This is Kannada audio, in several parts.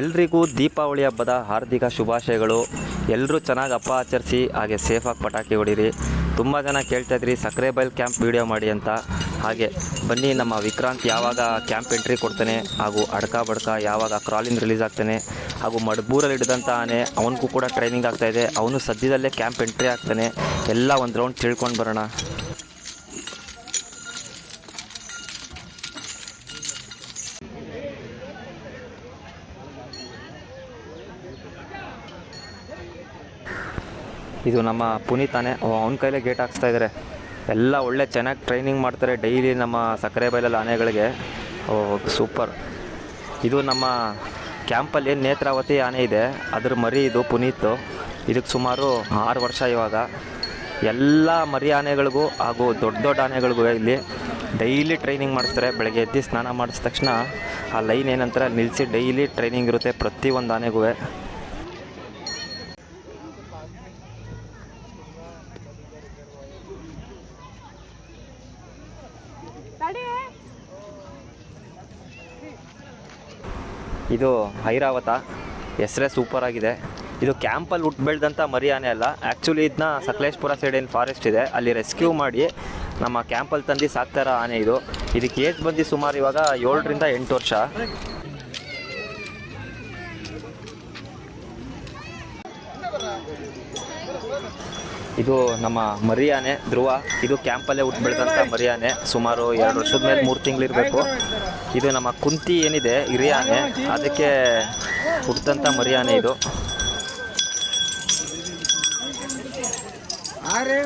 ಎಲ್ರಿಗೂ ದೀಪಾವಳಿ ಹಬ್ಬದ ಹಾರ್ದಿಕ ಶುಭಾಶಯಗಳು. ಎಲ್ಲರೂ ಚೆನ್ನಾಗಿ ಹಬ್ಬ ಆಚರಿಸಿ, ಹಾಗೆ ಸೇಫಾಗಿ ಪಟಾಕಿ ಹೊಡೀರಿ. ತುಂಬ ಜನ ಕೇಳ್ತಾ ಇದ್ರಿ ಸಕ್ಕರೆ ಬೈಲ್ ಕ್ಯಾಂಪ್ ವೀಡಿಯೋ ಮಾಡಿ ಅಂತ. ಹಾಗೆ ಬನ್ನಿ, ನಮ್ಮ ವಿಕ್ರಾಂತ್ ಯಾವಾಗ ಕ್ಯಾಂಪ್ ಎಂಟ್ರಿ ಕೊಡ್ತಾನೆ, ಹಾಗೂ ಅಡ್ಕ ಬಡ್ಕ ಯಾವಾಗ ಕ್ರಾಲಿಂಗ್ ರಿಲೀಸ್ ಆಗ್ತಾನೆ, ಹಾಗೂ ಮಡ್ಬೂರಲ್ಲಿ ಹಿಡಿದಂಥ ಆನೆ, ಅವನಿಗೂ ಕೂಡ ಟ್ರೈನಿಂಗ್ ಆಗ್ತಾ ಇದೆ. ಅವನು ಸದ್ಯದಲ್ಲೇ ಕ್ಯಾಂಪ್ ಎಂಟ್ರಿ ಆಗ್ತಾನೆ. ಎಲ್ಲ ಒಂದು ರೌಂಡ್ ತಿಳ್ಕೊಂಡು ಬರೋಣ. ಇದು ನಮ್ಮ ಪುನೀತಾನೆ. ಅವನ ಕೈಲೇ ಗೇಟ್ ಹಾಕ್ಸ್ತಾ ಇದ್ದಾರೆ ಎಲ್ಲ ಒಳ್ಳೆ ಚೆನ್ನಾಗಿ ಟ್ರೈನಿಂಗ್ ಮಾಡ್ತಾರೆ ಡೈಲಿ ನಮ್ಮ ಸಕ್ಕರೆ ಬೈಲಲ್ಲಿ ಆನೆಗಳಿಗೆ. ಓ ಸೂಪರ್ ಇದು ನಮ್ಮ ಕ್ಯಾಂಪಲ್ಲಿ ನೇತ್ರಾವತಿ ಆನೆ ಇದೆ. ಅದ್ರ ಮರಿ ಇದು ಪುನೀತು. ಇದಕ್ಕೆ ಸುಮಾರು ಆರು ವರ್ಷ ಇವಾಗ. ಎಲ್ಲ ಮರಿ ಆನೆಗಳಿಗೂ ಹಾಗೂ ದೊಡ್ಡ ದೊಡ್ಡ ಆನೆಗಳಿಗೂ ಇಲ್ಲಿ ಡೈಲಿ ಟ್ರೈನಿಂಗ್ ಮಾಡಿಸ್ತಾರೆ. ಬೆಳಗ್ಗೆ ಎದ್ದು ಸ್ನಾನ ಮಾಡಿಸಿದ ತಕ್ಷಣ ಆ ಲೈನ್ ಏನಂತಾರೆ ನಿಲ್ಲಿಸಿ ಡೈಲಿ ಟ್ರೈನಿಂಗ್ ಇರುತ್ತೆ ಪ್ರತಿಯೊಂದು ಆನೆಗೂ ಇದು ಐರಾವತ ಹೆಸರೇ ಸೂಪರ್ ಆಗಿದೆ. ಇದು ಕ್ಯಾಂಪಲ್ಲಿ ಹುಟ್ಟು ಬೆಳೆದಂಥ ಮರಿ ಆನೆ ಅಲ್ಲ. ಆ್ಯಕ್ಚುಲಿ ಇದನ್ನ ಸಕಲೇಶ್ಪುರ ಸೈಡ್ ಏನು ಫಾರೆಸ್ಟ್ ಇದೆ. ಅಲ್ಲಿ ರೆಸ್ಕ್ಯೂ ಮಾಡಿ ನಮ್ಮ ಕ್ಯಾಂಪಲ್ಲಿ ತಂದು ಸಾಕ್ತಾರ ಆನೆ ಇದು. ಇದಕ್ಕೆ ಏಜ್ ಬಂದು ಸುಮಾರು ಇವಾಗ ಏಳರಿಂದ ಎಂಟು ವರ್ಷ. ಇದು ನಮ್ಮ ಮರಿಯಾನೆ, ಧ್ರುವ. ಇದು ಕ್ಯಾಂಪಲ್ಲೇ ಹುಟ್ಟು ಬೆಳೆದಂಥ ಮರಿಯಾನೆ. ಸುಮಾರು ಎರಡು ವರ್ಷದ ಮೇಲೆ ಮೂರು ತಿಂಗಳಿರಬೇಕು. ಇದು ನಮ್ಮ ಕುಂತಿ ಏನಿದೆ, ಹಿರಿಯಾನೆ. ಅದಕ್ಕೆ ಹುಟ್ಟಿದಂಥ ಮರಿಯಾನೆ ಇದು. अरे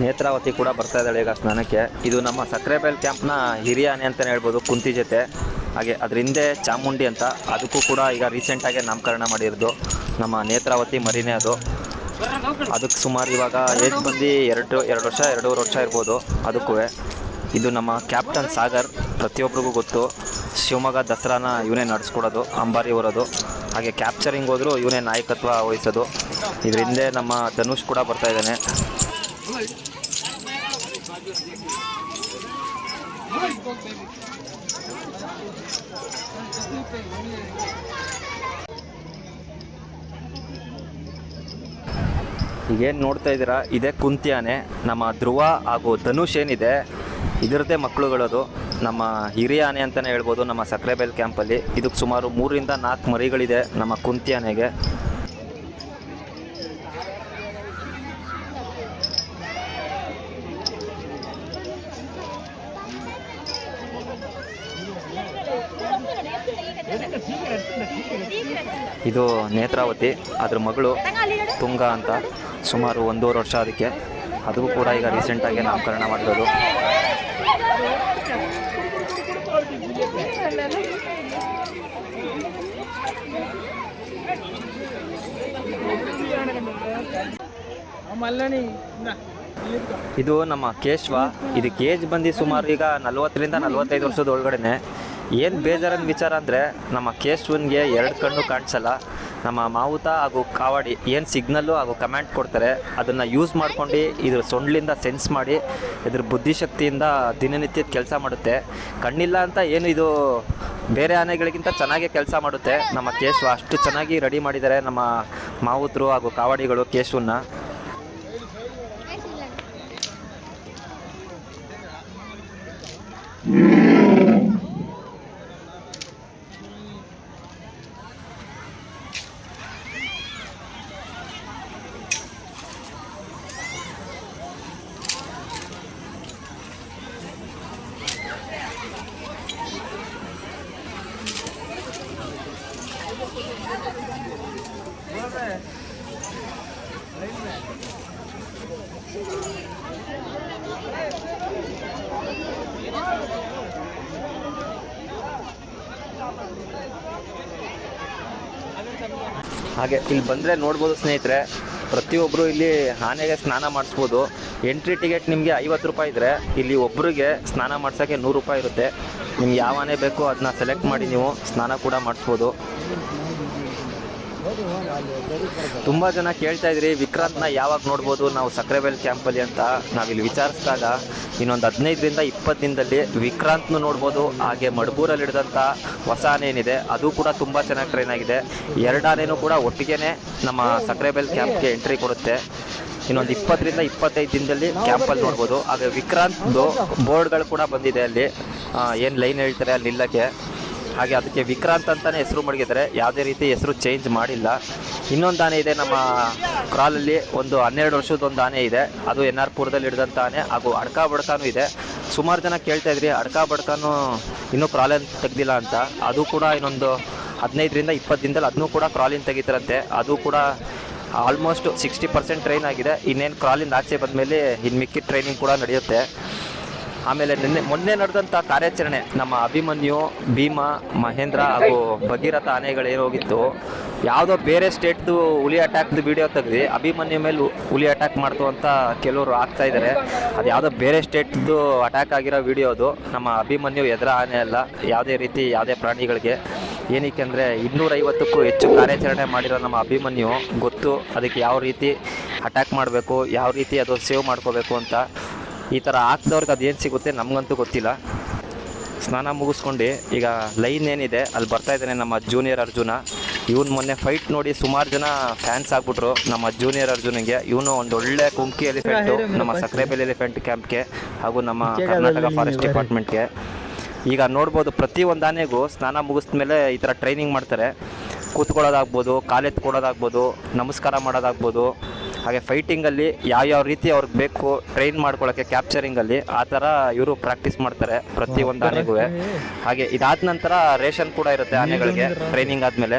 ನೇತ್ರಾವತಿ ಕೂಡ ಬರ್ತಾ ಇದ್ದಾಳೆ ಈಗ ಸ್ನಾನಕ್ಕೆ. ಇದು ನಮ್ಮ ಸಕ್ಕರೆಬೈಲ್ ಕ್ಯಾಂಪ್ನ ಹಿರಿಯ ಅಂತಲೇ ಹೇಳ್ಬೋದು, ಕುಂತಿ ಜೊತೆ. ಹಾಗೆ ಅದ್ರ ಹಿಂದೆ ಚಾಮುಂಡಿ ಅಂತ. ಅದಕ್ಕೂ ಕೂಡ ಈಗ ರೀಸೆಂಟಾಗಿ ನಾಮಕರಣ ಮಾಡಿರೋದು. ನಮ್ಮ ನೇತ್ರಾವತಿ ಮರಿನೇ ಅದು. ಅದಕ್ಕೆ ಸುಮಾರು ಇವಾಗ ಏಜ್ ಬಂದು ಎರಡು ಎರಡು ವರ್ಷ, ಎರಡೂವರೆ ವರ್ಷ ಇರ್ಬೋದು ಅದಕ್ಕೂ. ಇದು ನಮ್ಮ ಕ್ಯಾಪ್ಟನ್ ಸಾಗರ್ ಪ್ರತಿಯೊಬ್ಬರಿಗೂ ಗೊತ್ತು. ಶಿವಮೊಗ್ಗ ದಸರಾನ ಇವನೇ ನಡೆಸ್ಕೊಡೋದು, ಅಂಬಾರಿ ಹೊರೋದು. ಹಾಗೆ ಕ್ಯಾಪ್ಚರಿಂಗ್ ಹೋದರೂ ಇವನೇ ನಾಯಕತ್ವ ವಹಿಸೋದು. ಇದರಿಂದ ನಮ್ಮ ಧನುಷ್ ಕೂಡ ಬರ್ತಾ ಇದ್ದಾನೆ. ಈಗೇನು ನೋಡ್ತಾ ಇದ್ದೀರಾ? ಇದೇ ಕುಂತಿಯಾನೆ. ನಮ್ಮ ಧ್ರುವ ಹಾಗೂ ಧನುಷ್ ಏನಿದೆ, ಇದರದ್ದೇ ಮಕ್ಕಳುಗಳದು ನಮ್ಮ ಹಿರಿಯ ಆನೆ ಅಂತಲೇ ಹೇಳ್ಬೋದು, ನಮ್ಮ ಸಕ್ರೆಬೈಲ್ ಕ್ಯಾಂಪಲ್ಲಿ. ಇದಕ್ಕೆ ಸುಮಾರು ಮೂರರಿಂದ ನಾಲ್ಕು ಮರಿಗಳಿದೆ ನಮ್ಮ ಕುಂತಿ ಆನೆಗೆ ಇದು ನೇತ್ರಾವತಿ, ಅದ್ರ ಮಗಳು ತುಂಗ ಅಂತ. ಸುಮಾರು ಒಂದೂವರೆ ವರ್ಷ ಅದಕ್ಕೆ. ಅದು ಕೂಡ ಈಗ ರೀಸೆಂಟಾಗಿ ನಾಮಕರಣ ಮಾಡಿರೋದು. ಇದು ನಮ್ಮ ಕೇಶವ. ಇದಕ್ಕೆ ಏಜ್ ಬಂದು ಸುಮಾರು ಈಗ ನಲ್ವತ್ತರಿಂದ ನಲ್ವತ್ತೈದು ವರ್ಷದ ಒಳಗಡೆನೆ. ಏನು ಬೇಜಾರನ್ ವಿಚಾರ ಅಂದರೆ ನಮ್ಮ ಕೇಶವನ್ಗೆ ಎರಡು ಕಣ್ಣು ಕಾಣಿಸಲ್ಲ. ನಮ್ಮ ಮಾವುತ ಹಾಗೂ ಕಾವಾಡಿ ಏನು ಸಿಗ್ನಲ್ಲು ಹಾಗೂ ಕಮೆಂಟ್ ಕೊಡ್ತಾರೆ, ಅದನ್ನು ಯೂಸ್ ಮಾಡ್ಕೊಂಡು ಇದ್ರ ಸೊಂಡ್ಲಿಂದ ಸೆನ್ಸ್ ಮಾಡಿ, ಇದ್ರ ಬುದ್ಧಿಶಕ್ತಿಯಿಂದ ದಿನನಿತ್ಯದ ಕೆಲಸ ಮಾಡುತ್ತೆ. ಕಣ್ಣಿಲ್ಲ ಅಂತ ಏನು ಇದು ಬೇರೆ ಆನೆಗಳಿಗಿಂತ ಚೆನ್ನಾಗೇ ಕೆಲಸ ಮಾಡುತ್ತೆ. ನಮ್ಮ ಕೇಶವ ಅಷ್ಟು ಚೆನ್ನಾಗಿ ರೆಡಿ ಮಾಡಿದ್ದಾರೆ ನಮ್ಮ ಮಾವುತರು ಹಾಗೂ ಕಾವಾಡಿಗಳು ಕೇಶವನ್ನ. ಹಾಗೆ ಇಲ್ಲಿ ಬಂದರೆ ನೋಡ್ಬೋದು ಸ್ನೇಹಿತರೆ ಪ್ರತಿಯೊಬ್ಬರು ಇಲ್ಲಿ ಆನೆಗೆ ಸ್ನಾನ ಮಾಡಿಸ್ಬೋದು. ಎಂಟ್ರಿ ಟಿಕೆಟ್ ನಿಮಗೆ ಐವತ್ತು ರೂಪಾಯಿ ಇದ್ದರೆ ಇಲ್ಲಿ ಒಬ್ಬರಿಗೆ ಸ್ನಾನ ಮಾಡ್ಸೋಕ್ಕೆ ನೂರು ರೂಪಾಯಿ ಇರುತ್ತೆ. ನಿಮ್ಗೆ ಯಾವ ಆನೆ ಬೇಕೋ ಅದನ್ನ ಸೆಲೆಕ್ಟ್ ಮಾಡಿ ನೀವು ಸ್ನಾನ ಕೂಡ ಮಾಡಿಸ್ಬೋದು. ತುಂಬ ಜನ ಕೇಳ್ತಾ ಇದ್ರಿ, ವಿಕ್ರಾಂತ್ನ ಯಾವಾಗ ನೋಡ್ಬೋದು, ನಾವು ಸಕ್ರೆಬೆಲ್ ಕ್ಯಾಂಪಲ್ಲಿ ಅಂತ ನಾವಿಲ್ಲಿ ವಿಚಾರಿಸಿದಾಗ ಇನ್ನೊಂದು ಹದಿನೈದರಿಂದ ಇಪ್ಪತ್ತು ದಿನದಲ್ಲಿ ವಿಕ್ರಾಂತ್ನು ನೋಡ್ಬೋದು, ಹಾಗೆ ಮಡಬೂರಲ್ಲಿ ಹಿಡಿದಂಥ ಹೊಸ ಆನೆ ಏನಿದೆ ಅದು ಕೂಡ ತುಂಬ ಚೆನ್ನಾಗಿ ಟ್ರೈನ್ ಆಗಿದೆ. ಎರಡು ಕೂಡ ಒಟ್ಟಿಗೆ ನಮ್ಮ ಸಕ್ರೆಬೆಲ್ ಕ್ಯಾಂಪ್ಗೆ ಎಂಟ್ರಿ ಕೊಡುತ್ತೆ. ಇನ್ನೊಂದು ಇಪ್ಪತ್ತರಿಂದ ಇಪ್ಪತ್ತೈದು ದಿನದಲ್ಲಿ ಕ್ಯಾಂಪಲ್ಲಿ ನೋಡ್ಬೋದು. ಹಾಗೆ ವಿಕ್ರಾಂತ್ದು ಬೋರ್ಡ್ಗಳು ಕೂಡ ಬಂದಿದೆ ಅಲ್ಲಿ. ಏನು ಲೈನ್ ಹೇಳ್ತಾರೆ ಅಲ್ಲಿ ನಿಲ್ಲಕ್ಕೆ? ಹಾಗೆ ಅದಕ್ಕೆ ವಿಕ್ರಾಂತ್ ಅಂತಾನೆ ಹೆಸರು ಮಡಗಿದ್ದಾರೆ. ಯಾವುದೇ ರೀತಿ ಹೆಸರು ಚೇಂಜ್ ಮಾಡಿಲ್ಲ. ಇನ್ನೊಂದು ಆನೆ ಇದೆ ನಮ್ಮ ಕ್ರಾಲಲ್ಲಿ. ಒಂದು ಹನ್ನೆರಡು ವರ್ಷದ ಒಂದು ಆನೆ ಇದೆ. ಅದು ಎನ್ ಆರ್ ಪುರದಲ್ಲಿ ಹಿಡಿದಂಥ ಆನೆ. ಹಾಗೂ ಅಡ್ಕ ಬಡ್ಕಾನು ಇದೆ. ಸುಮಾರು ಜನ ಕೇಳ್ತಾ ಇದ್ರಿ, ಅಡ್ಕ ಬಡ್ಕಾನು ಇನ್ನೂ ಕ್ರಾಲನ್ನು ತೆಗ್ದಿಲ್ಲ ಅಂತ. ಅದು ಕೂಡ ಇನ್ನೊಂದು ಹದಿನೈದರಿಂದ ಇಪ್ಪತ್ತು ದಿನದಲ್ಲಿ ಅದನ್ನೂ ಕೂಡ ಕ್ರಾಲಿನ ತೆಗಿತಾರಂತೆ. ಅದು ಕೂಡ ಆಲ್ಮೋಸ್ಟ್ ಸಿಕ್ಸ್ಟಿ ಪರ್ಸೆಂಟ್ ಟ್ರೈನ್ ಆಗಿದೆ. ಇನ್ನೇನು ಕ್ರಾಲಿಂದ ಆಚೆ ಬಂದಮೇಲೆ ಇನ್ನು ಮಿಕ್ಕಿದ ಟ್ರೈನಿಂಗ್ ಕೂಡ ನಡೆಯುತ್ತೆ. ಆಮೇಲೆ ನಿನ್ನೆ, ಮೊನ್ನೆ ನಡೆದಂತ ಕಾರ್ಯಾಚರಣೆ, ನಮ್ಮ ಅಭಿಮನ್ಯು, ಭೀಮಾ, ಮಹೇಂದ್ರ ಹಾಗೂ ಭಗೀರಥ ಆನೆಗಳು ಹೋಗಿತ್ತು, ಯಾವುದೋ ಬೇರೆ ಸ್ಟೇಟ್ದು ಹುಲಿ ಅಟ್ಯಾಕ್ದು ವಿಡಿಯೋ ತೆಗ್ದು ಅಭಿಮನ್ಯು ಮೇಲೆ ಹುಲಿ ಅಟ್ಯಾಕ್ ಮಾಡ್ತು ಅಂತ ಕೆಲವರು ಆಗ್ತಾ ಇದ್ದಾರೆ ಅದು ಯಾವುದೋ ಬೇರೆ ಸ್ಟೇಟ್ದು ಅಟ್ಯಾಕ್ ಆಗಿರೋ ವಿಡಿಯೋ ಅದು. ನಮ್ಮ ಅಭಿಮನ್ಯು ಎದುರ ಆನೆ ಅಲ್ಲ, ಯಾವುದೇ ರೀತಿ ಯಾವುದೇ ಪ್ರಾಣಿಗಳಿಗೆ. ಏನಕ್ಕೆ ಅಂದರೆ ಇನ್ನೂರೈವತ್ತಕ್ಕೂ ಹೆಚ್ಚು ಕಾರ್ಯಾಚರಣೆ ಮಾಡಿರೋ ನಮ್ಮ ಅಭಿಮನ್ಯು, ಗೊತ್ತು ಅದಕ್ಕೆ ಯಾವ ರೀತಿ ಅಟ್ಯಾಕ್ ಮಾಡಬೇಕು, ಯಾವ ರೀತಿ ಅದು ಸೇವ್ ಮಾಡ್ಕೋಬೇಕು ಅಂತ. ಈ ಥರ ಹಾಕ್ದವ್ರಿಗೆ ಅದೇನು ಸಿಗುತ್ತೆ ನಮಗಂತೂ ಗೊತ್ತಿಲ್ಲ. ಸ್ನಾನ ಮುಗಿಸ್ಕೊಂಡು ಈಗ ಲೈನ್ ಏನಿದೆ ಅಲ್ಲಿ ಬರ್ತಾ ಇದ್ದಾನೆ ನಮ್ಮ ಜೂನಿಯರ್ ಅರ್ಜುನ. ಇವನು ಮೊನ್ನೆ ಫೈಟ್ ನೋಡಿ ಸುಮಾರು ಜನ ಫ್ಯಾನ್ಸ್ ಆಗ್ಬಿಟ್ರು. ನಮ್ಮ ಜೂನಿಯರ್ ಅರ್ಜುನಿಗೆ. ಇವನು ಒಂದು ಒಳ್ಳೆ ಕುಮ್ಕಿ ಎಲಿಫೆಂಟ್ ನಮ್ಮ ಸಕ್ರೆಬೆಲ್ ಎಲಿಫೆಂಟ್ ಕ್ಯಾಂಪ್ಗೆ ಹಾಗೂ ನಮ್ಮ ಕರ್ನಾಟಕ ಫಾರೆಸ್ಟ್ ಡಿಪಾರ್ಟ್ಮೆಂಟ್ಗೆ ಈಗ ನೋಡ್ಬೋದು ಪ್ರತಿ ಒಂದು ಆನೆಗೂ ಸ್ನಾನ ಮುಗಿಸ್ಮೇಲೆ ಈ ಥರ ಟ್ರೈನಿಂಗ್ ಮಾಡ್ತಾರೆ. ಕೂತ್ಕೊಳ್ಳೋದಾಗ್ಬೋದು ಕಾಲೆತ್ಕೊಡೋದಾಗ್ಬೋದು ನಮಸ್ಕಾರ ಮಾಡೋದಾಗ್ಬೋದು. ಹಾಗೆ ಫೈಟಿಂಗಲ್ಲಿ ಯಾವ್ಯಾವ ರೀತಿ ಅವ್ರಿಗೆ ಬೇಕು ಟ್ರೈನ್ ಮಾಡ್ಕೊಳ್ಳೋಕ್ಕೆ ಕ್ಯಾಪ್ಚರಿಂಗಲ್ಲಿ ಆ ಥರ ಇವರು ಪ್ರಾಕ್ಟೀಸ್ ಮಾಡ್ತಾರೆ ಪ್ರತಿ ಒಂದು ಆನೆಗೂ ಹಾಗೆ ಇದಾದ ನಂತರ ರೇಷನ್ ಕೂಡ ಇರುತ್ತೆ ಆನೆಗಳಿಗೆ ಟ್ರೈನಿಂಗ್ ಆದಮೇಲೆ.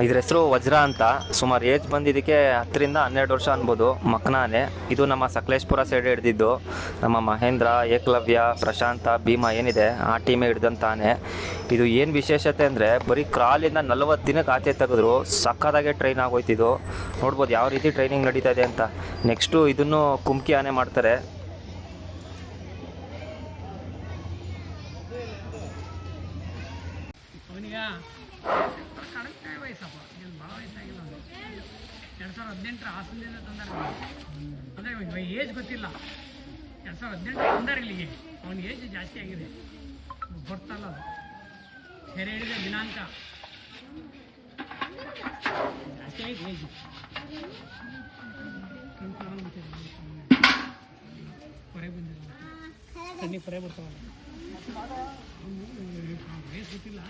ಇದ್ರ ಹೆಸರು ವಜ್ರ ಅಂತ. ಸುಮಾರು ಏಜ್ ಬಂದಿದ್ದಕ್ಕೆ ಹತ್ತರಿಂದ ಹನ್ನೆರಡು ವರ್ಷ ಅನ್ಬೋದು ಮಕ್ನಾನೆ. ಇದು ನಮ್ಮ ಸಕಲೇಶ್ಪುರ ಸೈಡ್ ಹಿಡ್ದಿದ್ದು. ನಮ್ಮ ಮಹೇಂದ್ರ, ಏಕಲವ್ಯ, ಪ್ರಶಾಂತ, ಭೀಮಾ ಏನಿದೆ ಆ ಟೀಮೇ ಹಿಡ್ದಂತಾನೆ ಇದು ಏನು ವಿಶೇಷತೆ ಅಂದರೆ ಬರೀ ಕ್ರಾಲಿಂದ ನಲವತ್ತು ದಿನಕ್ಕೆ ಆಚೆ ತೆಗೆದ್ರು. ಸಕ್ಕದಾಗೆ ಟ್ರೈನ್ ಆಗೋಯ್ತಿದ್ದು ನೋಡ್ಬೋದು ಯಾವ ರೀತಿ ಟ್ರೈನಿಂಗ್ ನಡೀತಾ ಇದೆ ಅಂತ. ನೆಕ್ಸ್ಟು ಇದನ್ನು ಕುಮ್ಕಿ ಆನೆ ಮಾಡ್ತಾರೆ ಅವನಿಗ ಕಡಿಮೆ ವಯಸ್ಸಪ್ಪ ಏನು ಭಾಳ ವಯಸ್ಸಾಗಿಲ್ಲ ಅವನು ಹದಿನೆಂಟರ ಹಾಸನದಿಂದ ತಂದಾರೆ ಅಂದರೆ ಏಜ್ ಗೊತ್ತಿಲ್ಲ. ಎರಡು ಸಾವಿರದ ಹದಿನೆಂಟು ತಂದಾರೆ ಇಲ್ಲಿಗೆ ಅವನ ಏಜ್ ಜಾಸ್ತಿ ಆಗಿದೆ. ಗೊತ್ತಲ್ಲ ಅದು. ಸೆರೆ ಹಿಡಿದ ದಿನಾಂಕ. ಜಾಸ್ತಿ ಆಗಿದೆ ಏಜ್ ಹೊರೆ ಬಂದಿಲ್ಲ ಕಣ್ಣಿಗೆ ಹೊರೆ ಬರ್ತಾವಲ್ಲ. ವಯಸ್ಸು ಗೊತ್ತಿಲ್ಲ.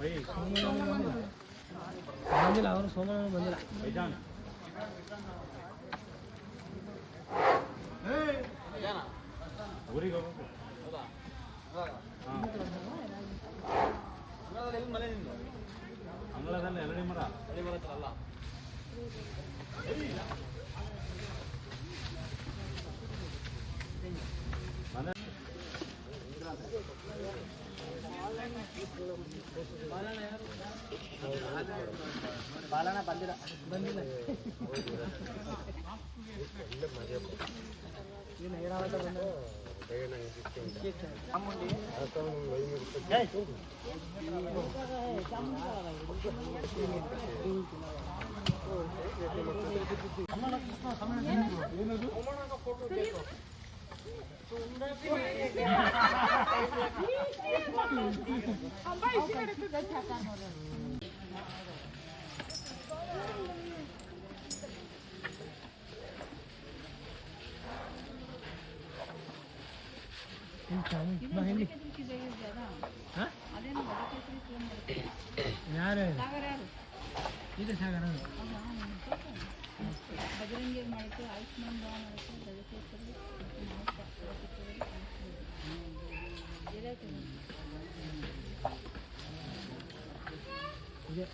మందిలు అవును பாலானா பந்திரா பந்திரா ಅಮ್ಮನ ಕೃಷ್ಣ ಸಮಯ ಏನದು ಅಮ್ಮನ ಫೋಟೋ ಯಾರು ಇದು ಸಾಗರ ಬಜರಂಗಿ ಮಾಡಿತು ಆಯುಷ್ಮಾನ್ ಬಾ ಮಾಡಿತು ಬದುಕೇಶ್ವರಿ ಇದೆ